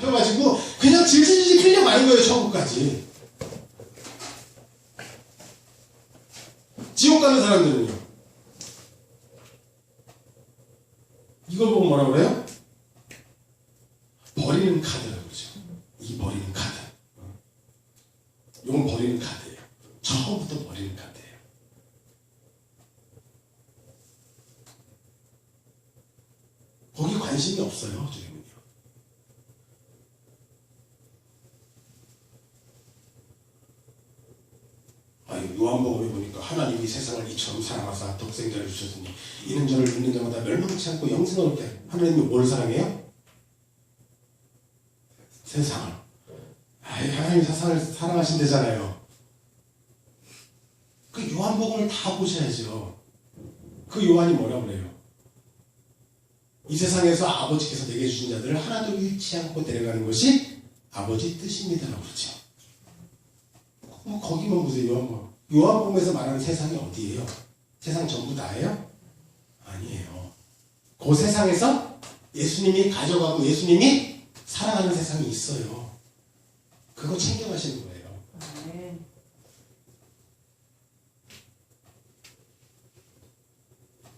해가지고 그냥 질질질 끌려 가는 거예요 천국까지. 지옥 가는 사람들은요. 이걸 보고 뭐라 그래요? 버리는 카드라고 그러죠. 이 버리는 카드. 이건 버리는 카드예요. 처음부터 버리는 카드예요. 거기 관심이 없어요 주님은요 아니 요한복음에 보니까 하나님이 세상을 이처럼 사랑하사 독생자를 주셨으니 이는 저를 믿는 자마다 멸망치 않고 영생을 얻게 하나님이 뭘 사랑해요? 세상을. 아이 하나님이 세상을 사랑하신대잖아요. 그 요한복음을 다 보셔야죠. 그 요한이 뭐라 그래요? 이 세상에서 아버지께서 내게 주신 자들을 하나도 잃지 않고 데려가는 것이 아버지 뜻입니다라고 그러죠. 그럼 거기만 보세요 요한복음 요한복음에서 말하는 세상이 어디예요? 세상 전부 다예요? 아니에요 그 세상에서 예수님이 가져가고 예수님이 살아가는 세상이 있어요 그거 챙겨가시는 거예요.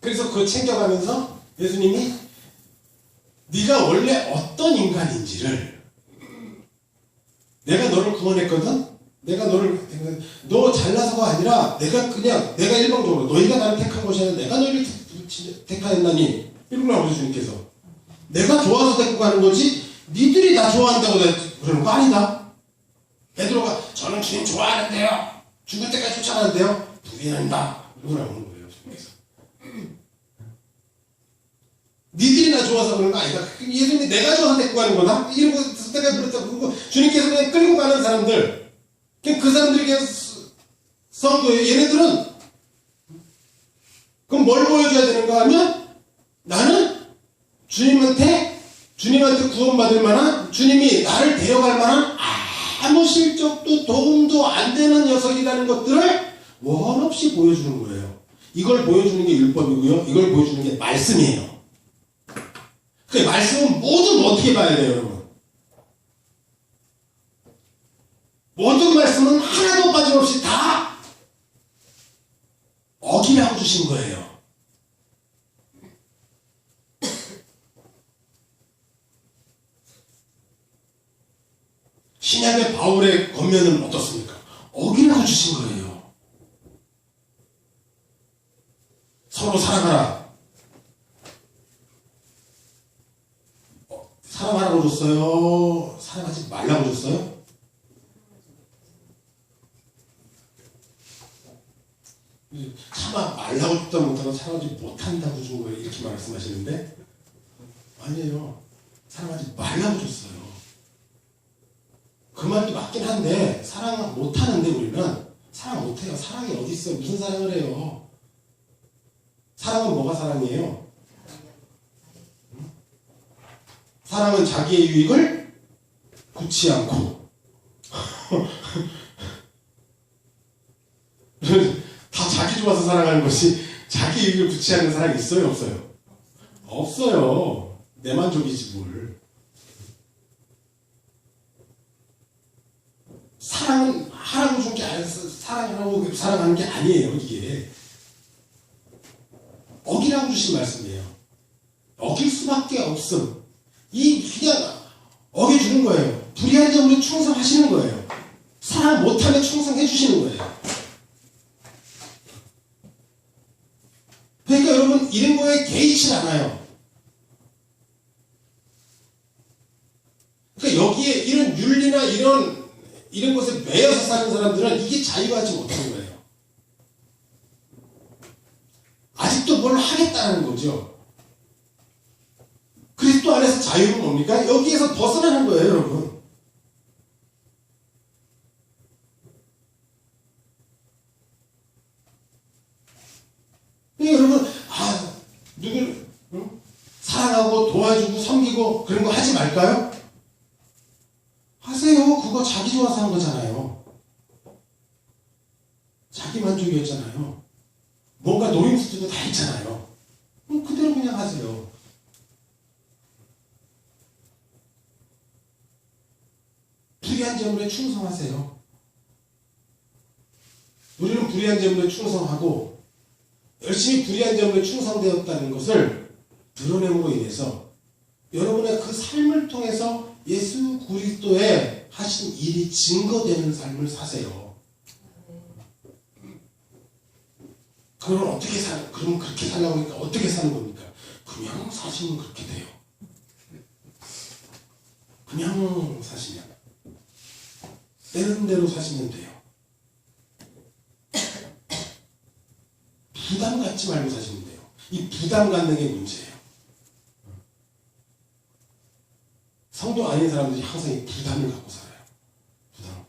그래서 그거 챙겨가면서 예수님이 네가 원래 어떤 인간인지를 내가 너를 구원했거든 내가 너를 아니라 내가 그냥 내가 일방적으로 너희가 나를 택한 것이 아니라 내가 너희를 택- 택하였나니 이러고 나오죠 주님께서 내가 좋아서 데리고 가는 거지 니들이 나 좋아한다고 내- 그러는 거 아니다 베드로가 저는 주님 좋아하는데요 죽을 때까지 쫓아가는데요 부인한다 나오는 거예요 주님께서 니들이 나 좋아서 그런 거 아니다. 예수님이 내가 좋아서 데리고 가는 거다. 이런 거 내가 그랬다. 그리고 주님께서 그냥 끌고 가는 사람들, 그냥 그 사람들이 그 거예요. 얘네들은 그럼 뭘 보여줘야 되는가 하면 나는 주님한테 주님한테 구원받을 만한 주님이 나를 데려갈 만한 아무 실적도 도움도 안 되는 녀석이라는 것들을 원 없이 보여주는 거예요. 이걸 보여주는 게 율법이고요. 이걸 보여주는 게 말씀이에요. 그 말씀은 모두 어떻게 봐야 돼요, 여러분? 모든 말씀은 하나도 빠짐없이 다 어기라고 주신 거예요. 신약의 바울의 겉면은 어떻습니까? 어기라고 주신 거예요. 서로 사랑하라. 사랑하라고 줬어요? 사랑하지 말라고 줬어요? 차마 말라고 줬다 못하고 사랑하지 못한다고 준 거예요. 이렇게 말씀하시는데 아니에요. 사랑하지 말라고 줬어요. 그 말도 맞긴 한데 사랑 못하는데 우리는 사랑 못해요. 사랑이 어디 있어요? 무슨 사랑을 해요? 사랑은 뭐가 사랑이에요? 사랑은 자기의 유익을 굳지 않고 다 자기 좋아서 사랑하는 것이 자기 유익을 굳지 않는 사랑이 있어요 없어요? 없어요 내 만족이지 뭘 사랑은 하라고 준 게 아니라 사랑하라고 사랑하는 게 아니에요 이게 어기라고 주신 말씀이에요 어길 수밖에 없음 이 그냥 어겨주는 거예요. 불의한 점으로 충성하시는 거예요. 사랑 못하면 충성해 주시는 거예요. 그러니까 여러분 이런 거에 개의치 않아요. 그러니까 여기에 이런 윤리나 이런 이런 것에 매여서 사는 사람들은 이게 자유하지 못하는 거예요. 아직도 뭘 하겠다는 거죠. 그리스도 안에서 자유는 뭡니까? 여기에서 벗어나는 거예요, 여러분. 네, 여러분, 아, 누굴 응? 사랑하고 도와주고 섬기고 말까요? 하세요. 그거 자기 좋아서 한 거잖아요. 자기 만족이었잖아요. 뭔가 노림수도 다 있잖아요. 그럼 어, 그대로 그냥 하세요. 불의한 재물에 충성하세요. 우리는 불의한 재물에 충성하고 열심히 불의한 재물에 충성되었다는 것을 드러냄으로 인해서 여러분의 그 삶을 통해서 예수 그리스도의 하신 일이 증거되는 삶을 사세요. 그럼 어떻게 사? 그럼 그렇게 살라고 하니까 어떻게 사는 겁니까? 그냥 사시면 그렇게 돼요. 그냥 사시면 되는 대로 사시면 돼요. 부담 갖지 말고 사시면 돼요. 이 부담 갖는 게 문제예요. 성도 아닌 사람들이 항상 이 부담을 갖고 살아요. 부담.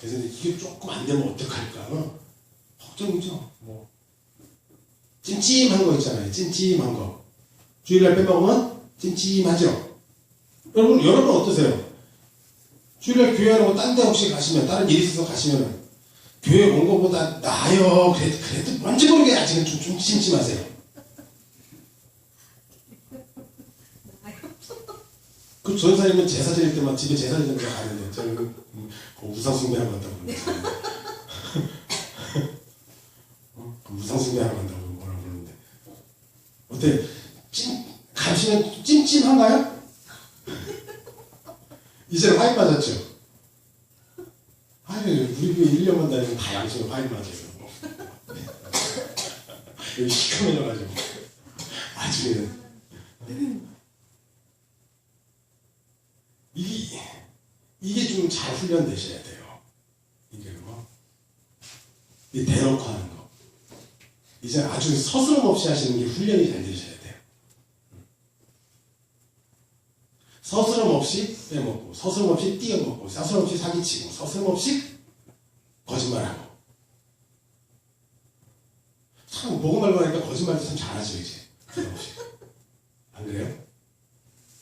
그래서 이게 조금 안 되면 어떡할까? 어? 걱정이죠. 뭐 찜찜한 거 있잖아요. 찜찜한 거. 주일날 빼먹으면 찜찜하죠. 여러분 여러분 어떠세요? 주일날 교회하고 딴 데 혹시 가시면 다른 일 있어서 가시면은 교회 온 것보다 나아요. 그래도 그래도 뭔지 모르게 아직은 좀, 좀 찜찜하세요. 그 전사님은 제사 드릴 때만 집에 제사 드리는 거 가는데 저는 그, 음, 그 우상숭배하러 간다고 그러는데 어? 그 우상숭배하러 간다고 뭐라 그러는데 어때? 찜, 가시면 찜찜한가요? 이제 화이 맞았죠? 아유 우리 교회 1년만 다니면 다 양심에 화이 맞아요 여기 시커매져가지고 나중에 이게 좀잘 훈련되셔야 돼요. 이게 뭐, 이 대놓고 하는 거. 이제 아주 서스럼 없이 하시는 게 훈련이 잘 되셔야 돼요. 서스럼 없이 빼먹고, 서스럼 없이 띄어먹고, 서스럼 없이 사기치고, 서스럼 없이 거짓말하고. 참, 보고 말고 하니까 거짓말도 참 잘하죠, 이제. 안 그래요?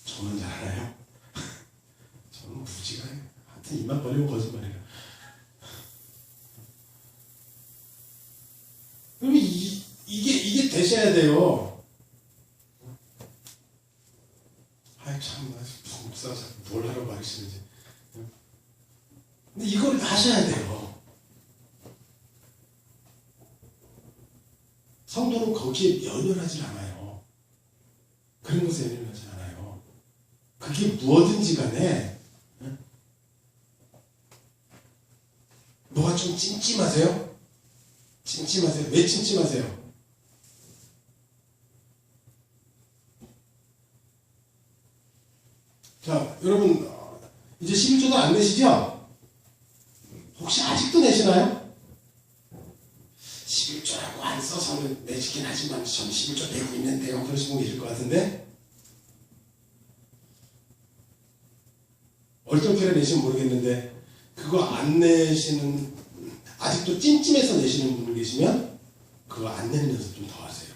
저는 잘하나요? 저는 무지가 하여튼 입만 벌리고 거짓말해요. 그럼 이, 이게 이게 되셔야 돼요. 아이 참, 무슨 목사가 자꾸 뭘 하라고 하시는지. 근데 이걸 하셔야 돼요. 성도는 거기에 연연하지 않아요. 그런 것에 연연하지 않아요. 그게 무엇든지 간에 응? 뭐가 좀 찜찜하세요? 찜찜하세요? 왜 찜찜하세요? 자, 여러분 어, 이제 11조도 안 내시죠? 혹시 아직도 내시나요? 11조라고 안 써서는 내시긴 하지만 전 11조 내고 있는데요. 그러시는 분 계실 것 같은데 얼떨결에 내시면 모르겠는데 그거 안 내시는 아직도 찜찜해서 내시는 분 계시면 그거 안 내는 연습 좀 더 하세요.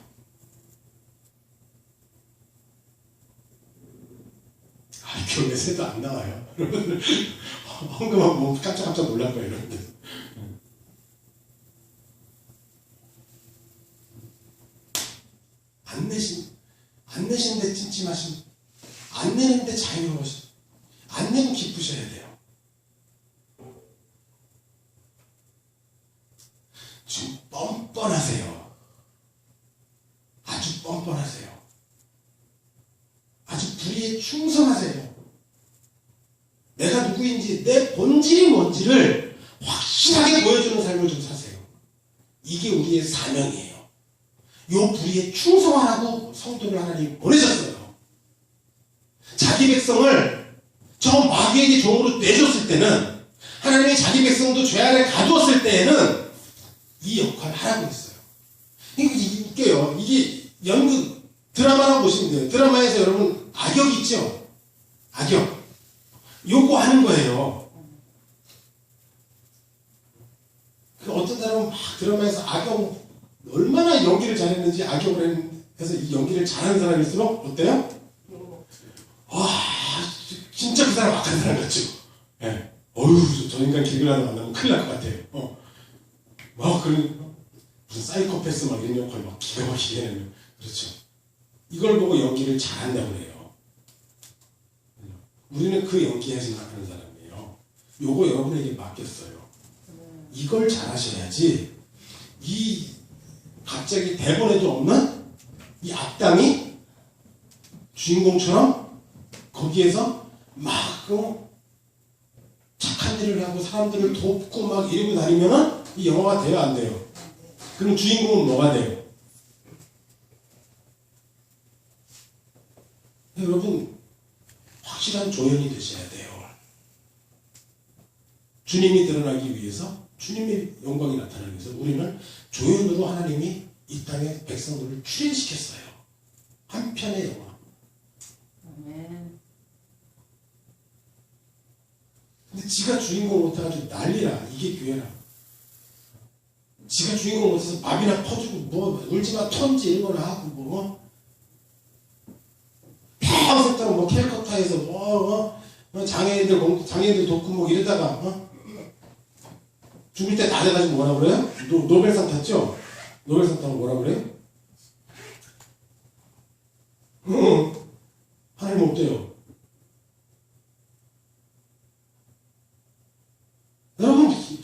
아, 교회 새도 안 나와요. 여러분들 헌금하면 뭐 깜짝깜짝 놀랄 거예요, 여러분들. 안 내신, 안 내시는데 찜찜하신, 안 내는데 자유로우신, 안 내면 기쁘셔야 돼요. 좀 뻔뻔하세요. 아주 뻔뻔하세요. 아주 불의에 충성하세요. 내가 누구인지 내 본질이 뭔지를 확실하게 보여주는 삶을 좀 사세요. 이게 우리의 사명이에요. 요 불의에 충성하라고 성도를 하나님 보내셨어요. 백성을 저 마귀에게 종으로 내줬을 때는 하나님이 자기 백성도 죄 안에 가두었을 때에는 이 역할을 하라고 했어요. 이게 웃겨요. 이게 연극 드라마라고 보시면 돼요. 드라마에서 여러분 악역 있죠? 악역. 요거 하는 거예요. 그 어떤 사람은 막 드라마에서 악역 얼마나 연기를 잘했는지 악역을 해서 이 연기를 잘하는 사람일수록 어때요? 와 진짜 그 사람 악한 사람 같죠? 예. 어휴 저 인간 길을 하나 만나면 큰일 날 것 같아요. 어. 막 그런 무슨 사이코패스 막 이런 역할 막 기가 막히게 해내면 그렇죠. 이걸 보고 연기를 잘한다고 그래요. 우리는 그 연기에 생각하는 사람이에요. 요거 여러분에게 맡겼어요. 이걸 잘하셔야지 이 갑자기 대본에도 없는 이 악당이 주인공처럼 거기에서 막 어, 착한 일을 하고 사람들을 돕고 막 이러고 다니면은 이 영화가 돼요 안 돼요? 그럼 주인공은 뭐가 돼요? 여러분 확실한 조연이 되셔야 돼요. 주님이 드러나기 위해서 주님의 영광이 나타나기 위해서 우리는 조연으로 하나님이 이 땅의 백성들을 출연시켰어요. 한 편의 영화. 아멘. 근데 지가 주인공 못해가지고 난리라. 이게 교회라. 지가 주인공 못해서 밥이나 퍼주고 뭐 울지마 턴지 이런 거나 하고 뭐 평생 동안 뭐 캘커타에서 뭐 어? 장애인들 공 장애인들 돕고 뭐 이러다가 어? 죽을 때 다 돼가지고 뭐라 그래요? 노, 노벨상 탔죠? 노벨상 타고 뭐라 그래요? 응 하나님 없대요. 여러분 기-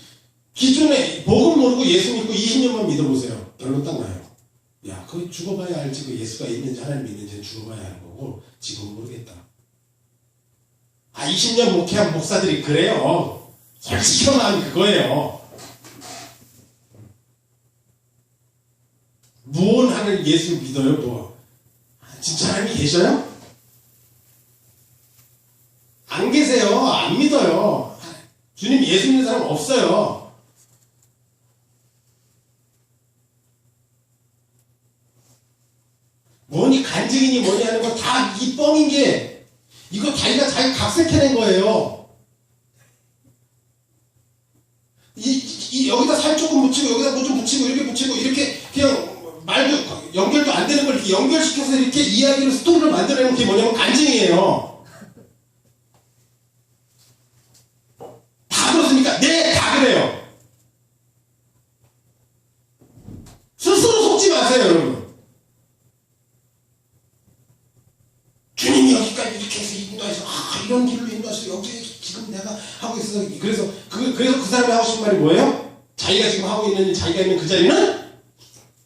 기존에 복음 모르고 예수 믿고 20년만 믿어보세요. 결론 딱 나요. 야, 그 죽어봐야 알지. 그 예수가 있는지 하나님 있는지는 죽어봐야 하는 거고 지금 모르겠다. 아, 20년 목회한 목사들이 그래요. 솔직히 말하면 그거예요. 무언 하는 예수 믿어요, 뭐. 아, 진짜 하나님이 계셔요? 안 계세요. 안 믿어요. 주님 예수 믿는 사람 없어요. 뭐니 간증이니 뭐니 하는 거 다 이 뻥인 게 자기 각색해낸 거예요. 이, 이 여기다 살 조금 붙이고 여기다 뭐 좀 붙이고 이렇게 붙이고 이렇게 그냥 말도 연결도 안 되는 걸 이렇게 연결시켜서 이렇게 이야기를 스토리를 만들어내는 게 뭐냐면 간증이에요. 다 그렇습니까? 네, 다 그래요. 스스로 속지 마세요, 여러분. 주님이 여기까지 이렇게 해서 인도해서 아 이런 길로 인도해서 여기 지금 내가 하고 있어서 그래서 그 그래서 그 사람이 하고 싶은 말이 뭐예요? 자기가 지금 하고 있는 자기가 있는 그 자리는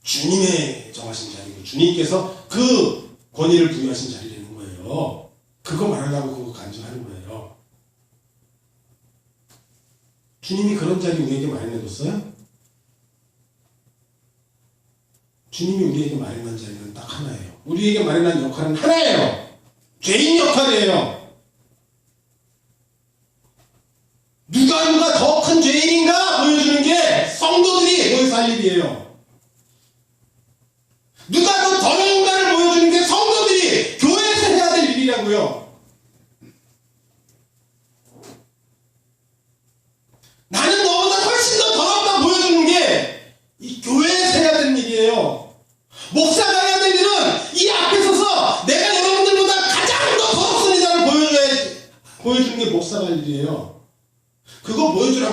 주님의 정하신 자리고 주님께서 그 권위를 부여하신 자리라는 거예요. 그거 말하려고 그거 간증하는 거예요. 주님이 그런 자리 우리에게 마련해뒀어요? 주님이 우리에게 마련한 자리는 딱 하나예요. 우리에게 마련한 역할은 하나예요. 죄인 역할이에요. 누가 더큰 죄인인가 보여주는 게 성도들이 모여서 할 일이에요.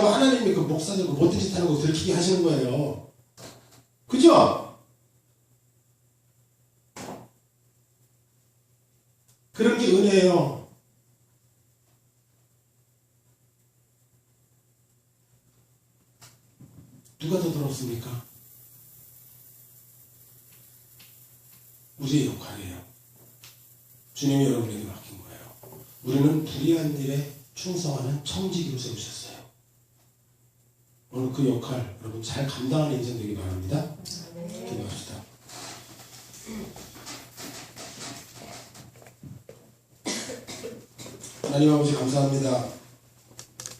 보여주라고 하나님이 그 목사들 그 못된 짓 하는 거 들키게 하시는 거예요. 그죠? 그런 게 은혜예요. 누가 더 더럽습니까? 우리의 역할이에요. 주님이 여러분에게 맡긴 거예요. 우리는 불의한 일에 충성하는 청지기로 세우셨어요. 오늘 그 역할 여러분 잘 감당하는 인생 되기 바랍니다. 기도합시다. 하나님 아버지 감사합니다.